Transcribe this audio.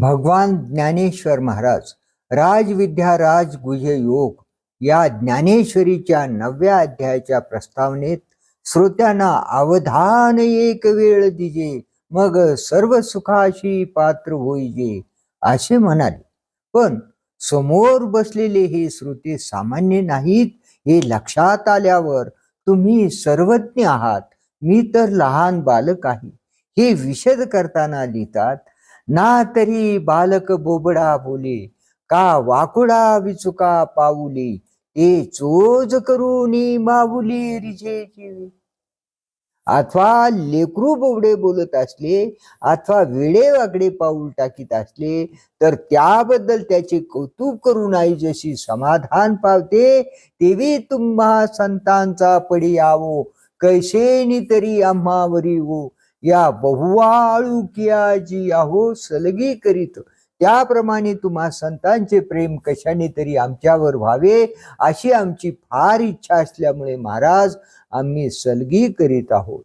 भगवान ज्ञानेश्वर महाराज राजविद्या राज गुह्य योग या ज्ञानेश्वरीच्या नवव्या अध्यायाच्या प्रस्तावनेत श्रोत्यांना अवधान एक वेळ दिजे मग सर्व सुखाशी पात्र होईजे असे म्हणाले. पण समोर बसलेले हे श्रोते सामान्य नाहीत हे लक्षात आल्यावर तुम्ही सर्वज्ञ आहात मी तर लहान बालक आहे. हे विशद करताना लिहितात ना तरी बालक बोबडा बोले का वाकुडा विचुका पाऊले ते चोज करून माऊली रिजेची. अथवा लेकरू बोबडे बोलत असले अथवा वेडे वागडे पाऊल टाकीत असले तर त्याबद्दल त्याचे कौतुक करून आई जशी समाधान पावते तेवी तुम्हा संतांचा पडी आवो कैसेनी तरी आम्हावरी हो. या बहुवाळुकियाजी आहो सलगी करीत. त्याप्रमाणे तुम्हा संतांचे प्रेम कशाने तरी आमच्यावर व्हावे अशी आमची फार इच्छा असल्यामुळे महाराज आम्ही सलगी करीत आहोत.